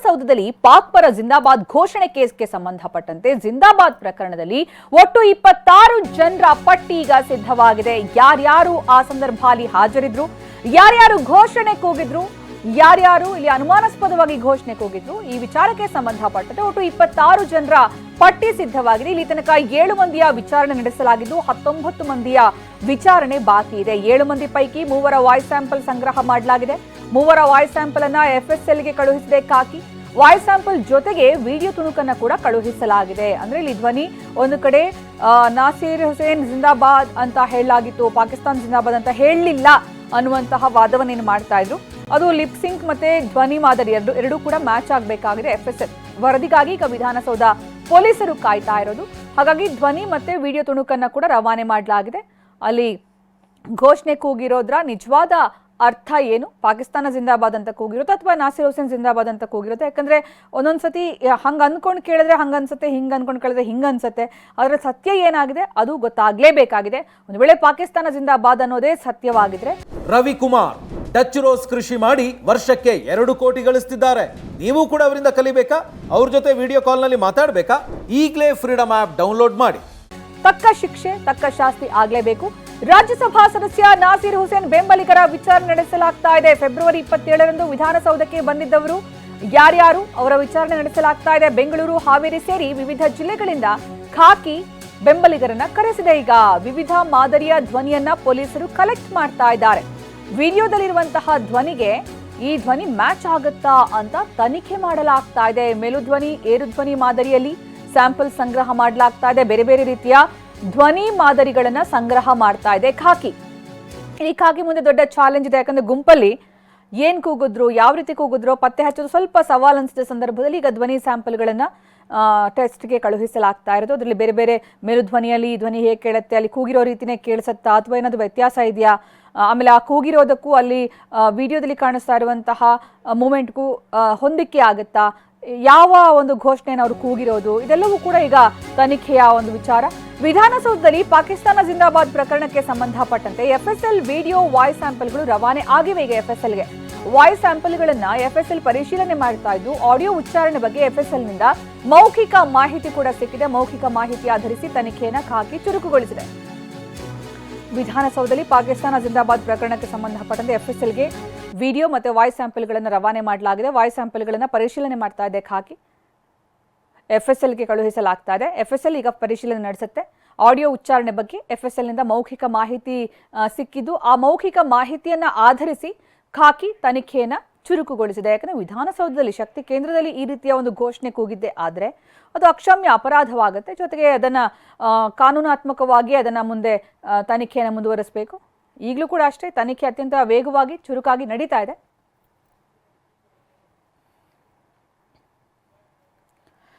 ವಿಧಾನಸೌಧದಲ್ಲಿ ಪಾಕ್ ಪರ ಜಿಂದಾಬಾದ್ ಘೋಷಣೆ ಕೇಸ್ಗೆ ಸಂಬಂಧಪಟ್ಟಂತೆ ಜಿಂದಾಬಾದ್ ಪ್ರಕರಣದಲ್ಲಿ ಒಟ್ಟು ಇಪ್ಪತ್ತಾರು ಜನರ ಪಟ್ಟಿ ಈಗ ಸಿದ್ಧವಾಗಿದೆ. ಯಾರ್ಯಾರು ಆ ಸಂದರ್ಭ ಅಲ್ಲಿ ಹಾಜರಿದ್ರು? ಯಾರ್ಯಾರು ಘೋಷಣೆ ಕೂಗಿದ್ರು? ಯಾರ್ಯಾರು ಇಲ್ಲಿ ಅನುಮಾನಾಸ್ಪದವಾಗಿ ಘೋಷಣೆ ಕೂಗಿದ್ರು? ಈ ವಿಚಾರಕ್ಕೆ ಸಂಬಂಧಪಟ್ಟಂತೆ ಒಟ್ಟು ಇಪ್ಪತ್ತಾರು ಜನರ ಪಟ್ಟಿ ಸಿದ್ಧವಾಗಿದೆ. ಇಲ್ಲಿ ತನಕ ಏಳು ಮಂದಿಯ ವಿಚಾರಣೆ ನಡೆಸಲಾಗಿದ್ದು, ಹತ್ತೊಂಬತ್ತು ಮಂದಿಯ ವಿಚಾರಣೆ ಬಾಕಿ ಇದೆ. ಏಳು ಮಂದಿ ಪೈಕಿ ಮೂವರ ವಾಯ್ಸ್ ಸ್ಯಾಂಪಲ್ ಸಂಗ್ರಹ ಮಾಡಲಾಗಿದೆ. ಮೂವರ ವಾಯ್ಸ್ ಸ್ಯಾಂಪಲ್ ಅನ್ನ ಎಫ್ಎಸ್ಎಲ್ಗೆ ಕಳುಹಿಸಿದೆ ಕಾಕಿ. ವಾಯ್ಸ್ ಸ್ಯಾಂಪಲ್ ಜೊತೆಗೆ ವಿಡಿಯೋ ತುಣುಕನ್ನು ಕೂಡ ಕಳುಹಿಸಲಾಗಿದೆ. ಅಂದ್ರೆ ಇಲ್ಲಿ ಧ್ವನಿ ಒಂದು ಕಡೆ ನಾಸೀರ್ ಹುಸೇನ್ ಜಿಂದಾಬಾದ್ ಅಂತ ಹೇಳಲಾಗಿತ್ತು, ಪಾಕಿಸ್ತಾನ್ ಜಿಂದಾಬಾದ್ ಅಂತ ಹೇಳಲಿಲ್ಲ ಅನ್ನುವಂತಹ ವಾದವನ್ನೇನು ಮಾಡ್ತಾ ಇದ್ರು. ಅದು ಲಿಪ್ ಸಿಂಕ್ ಮತ್ತೆ ಧ್ವನಿ ಮಾದರಿ ಎರಡು, ಎರಡೂ ಕೂಡ ಮ್ಯಾಚ್ ಆಗಬೇಕಾಗಿದೆ ಎಫ್ ಎಸ್ ಎಲ್ ವರದಿಗಾಗಿ ಈಗ ವಿಧಾನಸೌಧ ಪೊಲೀಸರು ಕಾಯ್ತಾ ಇರೋದು. ಹಾಗಾಗಿ ಧ್ವನಿ ಮತ್ತೆ ವಿಡಿಯೋ ತುಣುಕನ್ನು ಕೂಡ ರವಾನೆ ಮಾಡಲಾಗಿದೆ. ಅಲ್ಲಿ ಘೋಷಣೆ ಕೂಗಿರೋದ್ರ ನಿಜವಾದ ಅರ್ಥ ಏನು? ಪಾಕಿಸ್ತಾನ ಜಿಂದಾಬಾದ್ ಅಂತ ಕೂಗಿರುತ್ತೆ ಅಥವಾ ನಾಸಿರ್ ಹುಸೇನ್ ಜಿಂದಾಬಾದ್ ಅಂತ ಕೂಗಿರುತ್ತೆ? ಯಾಕಂದ್ರೆ ಒಂದೊಂದ್ಸತಿ ಹಂಗ ಅಂದ್ಕೊಂಡು ಕೇಳಿದ್ರೆ ಹಂಗ ಅನ್ಸುತ್ತೆ, ಹಿಂಗ ಅಂದ್ಕೊಂಡು ಕೇಳಿದ್ರೆ ಹಿಂಗ ಅನ್ಸುತ್ತೆ. ಅದರ ಸತ್ಯ ಏನಾಗಿದೆ? ಅದು ಗೊತ್ತಾಗ್ಲೇಬೇಕಾಗಿದೆ. ಒಂದು ವೇಳೆ ಪಾಕಿಸ್ತಾನ ಜಿಂದಾಬಾದ್ ಅನ್ನೋದೇ ಸತ್ಯವಾಗಿದ್ರೆ? ರವಿಕುಮಾರ್ ಟಚ್ ರೋಸ್ ಕೃಷಿ ಮಾಡಿ ವರ್ಷಕ್ಕೆ ಎರಡು ಕೋಟಿ ಗಳಿಸ್ತಿದ್ದಾರೆ. ನೀವು ಕೂಡ ಅವರಿಂದ ಕಲಿಬೇಕಾ? ಅವ್ರ ಜೊತೆ ವಿಡಿಯೋ ಕಾಲ್ನಲ್ಲಿ ಮಾತಾಡಬೇಕಾ? ಈಗಲೇ ಫ್ರೀಡಮ್ ಆ್ಯಪ್ ಡೌನ್ಲೋಡ್ ಮಾಡಿ. ತಕ್ಕ ಶಿಕ್ಷೆ, ತಕ್ಕ ಶಾಸ್ತಿ ಆಗಲೇಬೇಕು. ರಾಜ್ಯಸಭಾ ಸದಸ್ಯ ನಾಸೀರ್ ಹುಸೇನ್ ಬೆಂಬಲಿಗರ ವಿಚಾರಣೆ ನಡೆಸಲಾಗ್ತಾ ಇದೆ. ಫೆಬ್ರವರಿ ಇಪ್ಪತ್ತೇಳರಂದು ವಿಧಾನಸೌಧಕ್ಕೆ ಬಂದಿದ್ದವರು ಯಾರ್ಯಾರು? ಅವರ ವಿಚಾರಣೆ ನಡೆಸಲಾಗ್ತಾ ಇದೆ. ಬೆಂಗಳೂರು, ಹಾವೇರಿ ಸೇರಿ ವಿವಿಧ ಜಿಲ್ಲೆಗಳಿಂದ ಖಾಕಿ ಬೆಂಬಲಿಗರನ್ನ ಕರೆಸಿದೆ. ಈಗ ವಿವಿಧ ಮಾದರಿಯ ಧ್ವನಿಯನ್ನ ಪೊಲೀಸರು ಕಲೆಕ್ಟ್ ಮಾಡ್ತಾ ಇದ್ದಾರೆ. ವಿಡಿಯೋದಲ್ಲಿರುವಂತಹ ಧ್ವನಿಗೆ ಈ ಧ್ವನಿ ಮ್ಯಾಚ್ ಆಗುತ್ತಾ ಅಂತ ತನಿಖೆ ಮಾಡಲಾಗ್ತಾ ಇದೆ. ಮೇಲುಧ್ವನಿ, ಏರುಧ್ವನಿ ಮಾದರಿಯಲ್ಲಿ ಸ್ಯಾಂಪಲ್ ಸಂಗ್ರಹ ಮಾಡಲಾಗ್ತಾ ಇದೆ. ಬೇರೆ ಬೇರೆ ರೀತಿಯ ಧ್ವನಿ ಮಾದರಿಗಳನ್ನ ಸಂಗ್ರಹ ಮಾಡ್ತಾ ಇದೆ ಖಾಕಿ. ಈ ಖಾಕಿ ಮುಂದೆ ದೊಡ್ಡ ಚಾಲೆಂಜ್ ಇದೆ. ಯಾಕಂದ್ರೆ ಗುಂಪಲ್ಲಿ ಏನ್ ಕೂಗಿದ್ರು, ಯಾವ ರೀತಿ ಕೂಗಿದ್ರು, ಪತ್ತೆ ಹಚ್ಚೋದು ಸ್ವಲ್ಪ ಸವಾಲ್ ಅನಿಸಿದ ಸಂದರ್ಭದಲ್ಲಿ. ಈಗ ಧ್ವನಿ ಸ್ಯಾಂಪಲ್ಗಳನ್ನು ಟೆಸ್ಟ್ಗೆ ಕಳುಹಿಸಲಾಗ್ತಾ ಇರೋದು. ಅದರಲ್ಲಿ ಬೇರೆ ಬೇರೆ ಮೇಲುಧ್ವನಿಯಲ್ಲಿ ಧ್ವನಿ ಹೇಗೆ ಕೇಳುತ್ತೆ, ಅಲ್ಲಿ ಕೂಗಿರೋ ರೀತಿನೇ ಕೇಳಿಸುತ್ತಾ ಅಥವಾ ಏನಾದ್ರು ವ್ಯತ್ಯಾಸ ಇದೆಯಾ? ಆಮೇಲೆ ಆ ಕೂಗಿರೋದಕ್ಕೂ ಅಲ್ಲಿ ವಿಡಿಯೋದಲ್ಲಿ ಕಾಣಿಸ್ತಾ ಇರುವಂತಹ ಮೂಮೆಂಟ್ಗೂ ಹೊಂದಿಕೆ ಆಗುತ್ತಾ? ಯಾವ ಒಂದು ಘೋಷಣೆಯನ್ನು ಅವರು ಕೂಗಿರೋದು, ಇದೆಲ್ಲವೂ ಕೂಡ ಈಗ ತನಿಖೆಯ ಒಂದು ವಿಚಾರ. ವಿಧಾನಸೌಧದಲ್ಲಿ ಪಾಕಿಸ್ತಾನ ಜಿಂದಾಬಾದ್ ಪ್ರಕರಣಕ್ಕೆ ಸಂಬಂಧಪಟ್ಟಂತೆ ಎಫ್ಎಸ್ಎಲ್ ವಿಡಿಯೋ ವಾಯ್ಸ್ ಸ್ಯಾಂಪಲ್ಗಳು ರವಾನೆ ಆಗಿವೆ ಈಗ ಎಫ್ಎಸ್ಎಲ್ಗೆ ವಾಯ್ಸ್ ಸ್ಯಾಂಪಲ್ಗಳನ್ನ ಎಫ್ಎಸ್ಎಲ್ ಪರಿಶೀಲನೆ ಮಾಡ್ತಾ ಇದ್ದು, ಆಡಿಯೋ ಉಚ್ಚಾರಣೆ ಬಗ್ಗೆ ಎಫ್ಎಸ್ಎಲ್ನಿಂದ ಮೌಖಿಕ ಮಾಹಿತಿ ಕೂಡ ಸಿಕ್ಕಿದೆ. ಮೌಖಿಕ ಮಾಹಿತಿ ಆಧರಿಸಿ ತನಿಖೆಯನ್ನು ಖಾಕಿ ಚುರುಕುಗೊಳಿಸಿದೆ. ವಿಧಾನಸೌಧದಲ್ಲಿ ಪಾಕಿಸ್ತಾನ ಜಿಂದಾಬಾದ್ ಪ್ರಕರಣಕ್ಕೆ ಸಂಬಂಧಪಟ್ಟಂತೆ ಎಫ್ಎಸ್ಎಲ್ಗೆ ವಿಡಿಯೋ ಮತ್ತು ವಾಯ್ಸ್ ಸ್ಯಾಂಪಲ್ಗಳನ್ನು ರವಾನೆ ಮಾಡಲಾಗಿದೆ. ವಾಯ್ಸ್ ಸ್ಯಾಂಪಲ್ಗಳನ್ನು ಪರಿಶೀಲನೆ ಮಾಡ್ತಾ ಇದೆ ಖಾಕಿ. ಎಫ್ ಎಸ್ ಎಲ್ಗೆ ಕಳುಹಿಸಲಾಗ್ತಾ ಇದೆ. ಎಫ್ ಎಸ್ ಎಲ್ ಈಗ ಪರಿಶೀಲನೆ ನಡೆಸುತ್ತೆ. ಆಡಿಯೋ ಉಚ್ಚಾರಣೆ ಬಗ್ಗೆ ಎಫ್ ಎಸ್ ಎಲ್ನಿಂದ ಮೌಖಿಕ ಮಾಹಿತಿ ಸಿಕ್ಕಿದ್ದು. ಆ ಮೌಖಿಕ ಮಾಹಿತಿಯನ್ನ ಆಧರಿಸಿ ಖಾಕಿ ತನಿಖೆಯನ್ನು ಚುರುಕುಗೊಳಿಸಿದೆ. ಯಾಕಂದರೆ ವಿಧಾನಸೌಧದಲ್ಲಿ, ಶಕ್ತಿ ಕೇಂದ್ರದಲ್ಲಿ ಈ ರೀತಿಯ ಒಂದು ಘೋಷಣೆ ಕೂಗಿದ್ದೆ. ಆದರೆ ಅದು ಅಕ್ಷಮ್ಯ ಅಪರಾಧವಾಗುತ್ತೆ. ಜೊತೆಗೆ ಅದನ್ನ ಕಾನೂನಾತ್ಮಕವಾಗಿ ಅದನ್ನ ಮುಂದೆ ತನಿಖೆಯನ್ನು ಮುಂದುವರಿಸಬೇಕು. ಈಗಲೂ ಕೂಡ ಅಷ್ಟೇ ತನಿಖೆ ಅತ್ಯಂತ ವೇಗವಾಗಿ ಚುರುಕಾಗಿ ನಡೀತಾ ಇದೆ.